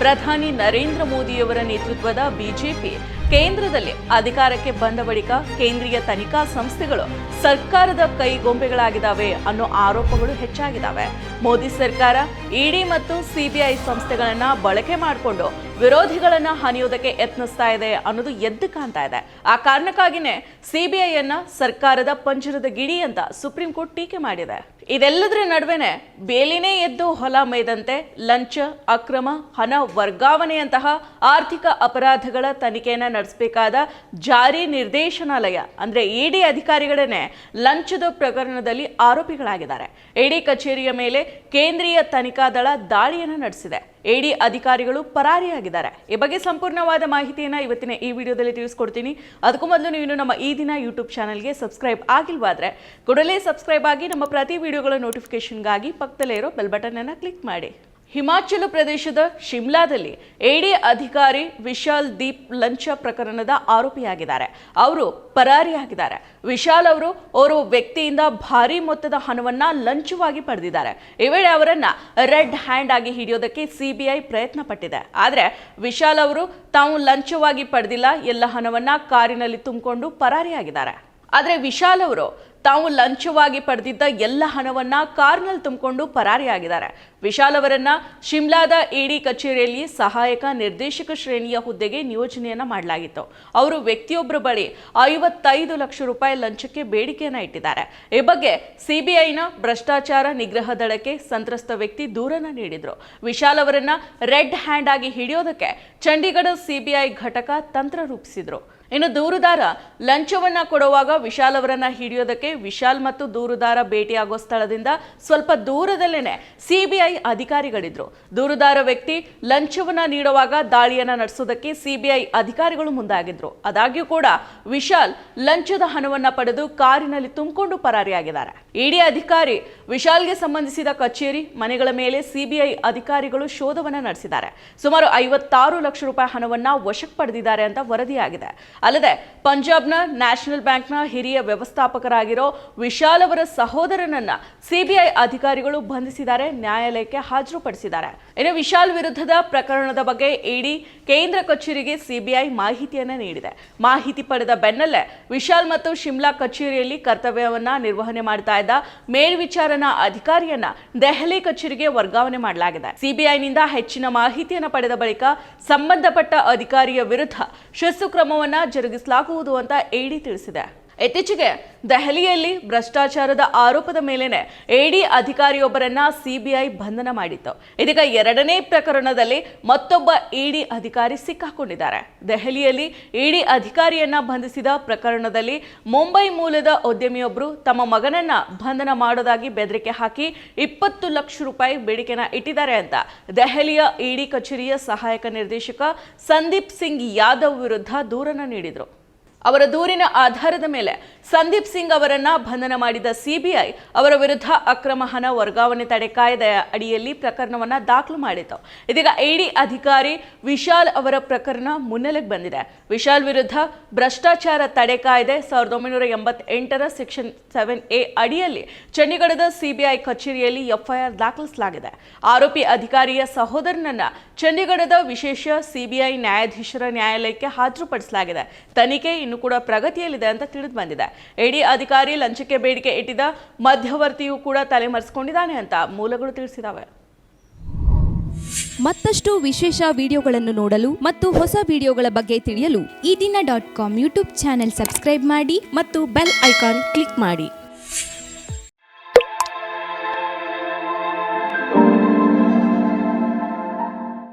ಪ್ರಧಾನಿ ನರೇಂದ್ರ ಮೋದಿಯವರ ನೇತೃತ್ವದ ಬಿಜೆಪಿ ಕೇಂದ್ರದಲ್ಲಿ ಅಧಿಕಾರಕ್ಕೆ ಬಂದ ಬಳಿಕ ಕೇಂದ್ರೀಯ ತನಿಖಾ ಸಂಸ್ಥೆಗಳು ಸರ್ಕಾರದ ಕೈಗೊಂಬೆಗಳಾಗಿದ್ದಾವೆ ಅನ್ನೋ ಆರೋಪಗಳು ಹೆಚ್ಚಾಗಿದ್ದಾವೆ. ಮೋದಿ ಸರ್ಕಾರ, ಇಡಿ ಮತ್ತು ಸಿಬಿಐ ಸಂಸ್ಥೆಗಳನ್ನ ಬಳಕೆ ಮಾಡಿಕೊಂಡು ವಿರೋಧಿಗಳನ್ನ ಹನಿಯೋದಕ್ಕೆ ಯತ್ನಿಸ್ತಾ ಇದೆ ಅನ್ನೋದು ಎದ್ದು ಕಾಣ್ತಾ ಇದೆ. ಆ ಕಾರಣಕ್ಕಾಗಿನೇ ಸಿಬಿಐಯನ್ನ ಸರ್ಕಾರದ ಪಂಜರದ ಗಿಡಿ ಅಂತ ಸುಪ್ರೀಂ ಕೋರ್ಟ್ ಟೀಕೆ ಮಾಡಿದೆ. ಇದೆಲ್ಲದರ ನಡುವೆನೆ ಬೇಲಿನೇ ಎದ್ದು ಹೊಲ ಮೈದಂತೆ ಲಂಚ, ಅಕ್ರಮ, ಹಣ ವರ್ಗಾವಣೆಯಂತಹ ಆರ್ಥಿಕ ಅಪರಾಧಗಳ ತನಿಖೆಯನ್ನು ನಡೆಸಬೇಕಾದ ಜಾರಿ ನಿರ್ದೇಶನಾಲಯ, ಅಂದ್ರೆ ಇಡಿ ಅಧಿಕಾರಿಗಳನ್ನೇ ಲಂಚದ ಪ್ರಕರಣದಲ್ಲಿ ಆರೋಪಿಗಳಾಗಿದ್ದಾರೆ. ಇಡಿ ಕಚೇರಿಯ ಮೇಲೆ ಕೇಂದ್ರೀಯ ತನಿಖಾ ದಳ ದಾಳಿಯನ್ನು ನಡೆಸಿದೆ. ಎಡಿ ಅಧಿಕಾರಿಗಳು ಪರಾರಿಯಾಗಿದ್ದಾರೆ. ಈ ಬಗ್ಗೆ ಸಂಪೂರ್ಣವಾದ ಮಾಹಿತಿಯನ್ನು ಇವತ್ತಿನ ಈ ವಿಡಿಯೋದಲ್ಲಿ ತಿಳಿಸ್ಕೊಡ್ತೀನಿ. ಅದಕ್ಕೂ ಮೊದಲು ನೀವು ನಮ್ಮ ಈ ದಿನ ಯೂಟ್ಯೂಬ್ ಚಾನಲ್ಗೆ ಸಬ್ಸ್ಕ್ರೈಬ್ ಆಗಿಲ್ವಾದ್ರೆ ಕೂಡಲೇ ಸಬ್ಸ್ಕ್ರೈಬ್ ಆಗಿ ನಮ್ಮ ಪ್ರತಿ ವಿಡಿಯೋಗಳ ನೋಟಿಫಿಕೇಶನ್ಗಾಗಿ ಪಕ್ಕದಲ್ಲೇ ಇರೋ ಬೆಲ್ ಬಟನ್ ಅನ್ನು ಕ್ಲಿಕ್ ಮಾಡಿ. ಹಿಮಾಚಲ ಪ್ರದೇಶದ ಶಿಮ್ಲಾದಲ್ಲಿ ಎಡಿ ಅಧಿಕಾರಿ ವಿಶಾಲ್ ದೀಪ್ ಲಂಚ ಪ್ರಕರಣದ ಆರೋಪಿಯಾಗಿದ್ದಾರೆ. ಅವರು ಪರಾರಿಯಾಗಿದ್ದಾರೆ. ವಿಶಾಲ್ ಅವರು ಓರ್ವ ವ್ಯಕ್ತಿಯಿಂದ ಭಾರಿ ಮೊತ್ತದ ಹಣವನ್ನ ಲಂಚವಾಗಿ ಪಡೆದಿದ್ದಾರೆ. ಈ ವೇಳೆ ಅವರನ್ನ ರೆಡ್ ಹ್ಯಾಂಡ್ ಆಗಿ ಹಿಡಿಯೋದಕ್ಕೆ ಸಿಬಿಐ ಪ್ರಯತ್ನ ಪಟ್ಟಿದೆ ಆದರೆ ವಿಶಾಲ್ ಅವರು ತಾವು ಲಂಚವಾಗಿ ಪಡೆದಿಲ್ಲ. ಎಲ್ಲ ಹಣವನ್ನ ಕಾರಿನಲ್ಲಿ ತುಂಬಿಕೊಂಡು ಪರಾರಿಯಾಗಿದ್ದಾರೆ. ಆದರೆ ವಿಶಾಲ್ ಅವರು ತಾವು ಲಂಚವಾಗಿ ಪಡೆದಿದ್ದ ಎಲ್ಲ ಹಣವನ್ನ ಕಾರ್ನಲ್ಲಿ ತುಂಬಿಕೊಂಡು ಪರಾರಿಯಾಗಿದ್ದಾರೆ. ವಿಶಾಲ್ ಅವರನ್ನ ಶಿಮ್ಲಾದ ಇಡಿ ಕಚೇರಿಯಲ್ಲಿ ಸಹಾಯಕ ನಿರ್ದೇಶಕ ಶ್ರೇಣಿಯ ಹುದ್ದೆಗೆ ನಿಯೋಜನೆಯನ್ನ ಮಾಡಲಾಗಿತ್ತು. ಅವರು ವ್ಯಕ್ತಿಯೊಬ್ಬರ ಬಳಿ ಐವತ್ತೈದು ಲಕ್ಷ ರೂಪಾಯಿ ಲಂಚಕ್ಕೆ ಬೇಡಿಕೆಯನ್ನ ಇಟ್ಟಿದ್ದಾರೆ. ಈ ಬಗ್ಗೆ ಸಿಬಿಐನ ಭ್ರಷ್ಟಾಚಾರ ನಿಗ್ರಹ ದಳಕ್ಕೆ ಸಂತ್ರಸ್ತ ವ್ಯಕ್ತಿ ದೂರನ್ನ ನೀಡಿದ್ರು. ವಿಶಾಲ್ ಅವರನ್ನ ರೆಡ್ ಹ್ಯಾಂಡ್ ಆಗಿ ಹಿಡಿಯೋದಕ್ಕೆ ಚಂಡೀಗಢ ಸಿಬಿಐ ಘಟಕ ತಂತ್ರ ರೂಪಿಸಿದ್ರು. ಇನ್ನು ದೂರುದಾರ ಲಂಚವನ್ನ ಕೊಡುವಾಗ ವಿಶಾಲ್ ಅವರನ್ನ ಹಿಡಿಯೋದಕ್ಕೆ ವಿಶಾಲ್ ಮತ್ತು ದೂರುದಾರ ಭೇಟಿಯಾಗೋ ಸ್ಥಳದಿಂದ ಸ್ವಲ್ಪ ದೂರದಲ್ಲೇನೆ ಸಿಬಿಐ ಅಧಿಕಾರಿಗಳಿದ್ರು. ದೂರುದಾರ ವ್ಯಕ್ತಿ ಲಂಚವನ್ನ ನೀಡುವಾಗ ದಾಳಿಯನ್ನ ನಡೆಸೋದಕ್ಕೆ ಸಿಬಿಐ ಅಧಿಕಾರಿಗಳು ಮುಂದಾಗಿದ್ರು. ಆದಾಗ್ಯೂ ಕೂಡ ವಿಶಾಲ್ ಲಂಚದ ಹಣವನ್ನ ಪಡೆದು ಕಾರಿನಲ್ಲಿ ತುಂಬಿಕೊಂಡು ಪರಾರಿಯಾಗಿದ್ದಾರೆ. ಇಡಿ ಅಧಿಕಾರಿ ವಿಶಾಲ್ಗೆ ಸಂಬಂಧಿಸಿದ ಕಚೇರಿ, ಮನೆಗಳ ಮೇಲೆ ಸಿಬಿಐ ಅಧಿಕಾರಿಗಳು ಶೋಧವನ್ನ ನಡೆಸಿದ್ದಾರೆ. ಸುಮಾರು ಐವತ್ತಾರು ಲಕ್ಷ ರೂಪಾಯಿ ಹಣವನ್ನ ವಶಕ್ಕೆ ಪಡೆದಿದ್ದಾರೆ ಅಂತ ವರದಿಯಾಗಿದೆ. ಅಲ್ಲದೆ ಪಂಜಾಬ್ನ ನ್ಯಾಷನಲ್ ಬ್ಯಾಂಕ್ನ ಹಿರಿಯ ವ್ಯವಸ್ಥಾಪಕರಾಗಿರೋ ವಿಶಾಲ್ ಅವರ ಸಹೋದರನನ್ನ ಸಿಬಿಐ ಅಧಿಕಾರಿಗಳು ಬಂಧಿಸಿದ್ದಾರೆ, ನ್ಯಾಯಾಲಯಕ್ಕೆ ಹಾಜರುಪಡಿಸಿದ್ದಾರೆ. ಇನ್ನು ವಿಶಾಲ್ ವಿರುದ್ಧದ ಪ್ರಕರಣದ ಬಗ್ಗೆ ಇಡಿ ಕೇಂದ್ರ ಕಚೇರಿಗೆ ಸಿಬಿಐ ಮಾಹಿತಿಯನ್ನ ನೀಡಿದೆ. ಮಾಹಿತಿ ಪಡೆದ ಬೆನ್ನಲ್ಲೇ ವಿಶಾಲ್ ಮತ್ತು ಶಿಮ್ಲಾ ಕಚೇರಿಯಲ್ಲಿ ಕರ್ತವ್ಯವನ್ನ ನಿರ್ವಹಣೆ ಮಾಡ್ತಾ ಇದ್ದ ಮೇಲ್ವಿಚಾರಣಾ ಅಧಿಕಾರಿಯನ್ನ ದೆಹಲಿ ಕಚೇರಿಗೆ ವರ್ಗಾವಣೆ ಮಾಡಲಾಗಿದೆ. ಸಿಬಿಐನಿಂದ ಹೆಚ್ಚಿನ ಮಾಹಿತಿಯನ್ನು ಪಡೆದ ಬಳಿಕ ಸಂಬಂಧಪಟ್ಟ ಅಧಿಕಾರಿಯ ವಿರುದ್ಧ ಶಿಸ್ತು ಕ್ರಮವನ್ನ ಜರುಗಿಸಲಾಗುವುದು ಅಂತ ಇಡಿ ತಿಳಿಸಿದೆ. ಇತ್ತೀಚೆಗೆ ದೆಹಲಿಯಲ್ಲಿ ಭ್ರಷ್ಟಾಚಾರದ ಆರೋಪದ ಮೇಲೆನೆ ಎಡಿ ಅಧಿಕಾರಿಯೊಬ್ಬರನ್ನ ಸಿಬಿಐ ಬಂಧನ ಮಾಡಿತ್ತು. ಇದೀಗ ಎರಡನೇ ಪ್ರಕರಣದಲ್ಲಿ ಮತ್ತೊಬ್ಬ ಇಡಿ ಅಧಿಕಾರಿ ಸಿಕ್ಕಾಕೊಂಡಿದ್ದಾರೆ. ದೆಹಲಿಯಲ್ಲಿ ಇಡಿ ಅಧಿಕಾರಿಯನ್ನ ಬಂಧಿಸಿದ ಪ್ರಕರಣದಲ್ಲಿ ಮುಂಬೈ ಮೂಲದ ಉದ್ಯಮಿಯೊಬ್ಬರು ತಮ್ಮ ಮಗನನ್ನ ಬಂಧನ ಮಾಡೋದಾಗಿ ಬೆದರಿಕೆ ಹಾಕಿ ಇಪ್ಪತ್ತು ಲಕ್ಷ ರೂಪಾಯಿ ಬೇಡಿಕೆನ ಇಟ್ಟಿದ್ದಾರೆ ಅಂತ ದೆಹಲಿಯ ಇಡಿ ಕಚೇರಿಯ ಸಹಾಯಕ ನಿರ್ದೇಶಕ ಸಂದೀಪ್ ಸಿಂಗ್ ಯಾದವ್ ವಿರುದ್ಧ ದೂರನ್ನು ನೀಡಿದ್ರು. ಅವರ ದೂರಿನ ಆಧಾರದ ಮೇಲೆ ಸಂದೀಪ್ ಸಿಂಗ್ ಅವರನ್ನ ಬಂಧನ ಮಾಡಿದ ಸಿಬಿಐ ಅವರ ವಿರುದ್ಧ ಅಕ್ರಮ ಹಣ ವರ್ಗಾವಣೆ ತಡೆ ಕಾಯ್ದೆಯ ಅಡಿಯಲ್ಲಿ ಪ್ರಕರಣವನ್ನ ದಾಖಲು ಮಾಡಿತು. ಇದೀಗ ಇಡಿ ಅಧಿಕಾರಿ ವಿಶಾಲ್ ಅವರ ಪ್ರಕರಣ ಮುನ್ನೆಲೆಗೆ ಬಂದಿದೆ. ವಿಶಾಲ್ ವಿರುದ್ಧ ಭ್ರಷ್ಟಾಚಾರ ತಡೆ ಕಾಯ್ದೆ ಸಾವಿರದ ಒಂಬೈನೂರ ಎಂಬತ್ತೆಂಟರ ಸೆಕ್ಷನ್ ಸೆವೆನ್ ಎ ಅಡಿಯಲ್ಲಿ ಚಂಡೀಗಢದ ಸಿಬಿಐ ಕಚೇರಿಯಲ್ಲಿ ಎಫ್ಐಆರ್ ದಾಖಲಿಸಲಾಗಿದೆ. ಆರೋಪಿ ಅಧಿಕಾರಿಯ ಸಹೋದರನನ್ನ ಚಂಡೀಗಢದ ವಿಶೇಷ ಸಿಬಿಐ ನ್ಯಾಯಾಧೀಶರ ನ್ಯಾಯಾಲಯಕ್ಕೆ ಹಾಜರುಪಡಿಸಲಾಗಿದೆ. ತನಿಖೆ ಇನ್ನು ಕೂಡ ಪ್ರಗತಿಯಲ್ಲಿದೆ ಅಂತ ತಿಳಿದು ಬಂದಿದೆ. ಇಡಿ ಅಧಿಕಾರಿ ಲಂಚಕ್ಕೆ ಬೇಡಿಕೆ ಇಟ್ಟಿದ್ದ ಮಧ್ಯವರ್ತಿಯು ಕೂಡ ತಲೆಮರೆಸಿಕೊಂಡಿದ್ದಾನೆ ಅಂತ ಮೂಲಗಳು ತಿಳಿಸಿದಾವೆ ಮತ್ತಷ್ಟು ವಿಶೇಷ ವಿಡಿಯೋಗಳನ್ನು ನೋಡಲು ಮತ್ತು ಹೊಸ ವಿಡಿಯೋಗಳ ಬಗ್ಗೆ ತಿಳಿಯಲು ಈ ದಿನ dot com YouTube channel subscribe ಮಾಡಿ ಮತ್ತು ಬೆಲ್ ಐಕಾನ್ ಕ್ಲಿಕ್ ಮಾಡಿ.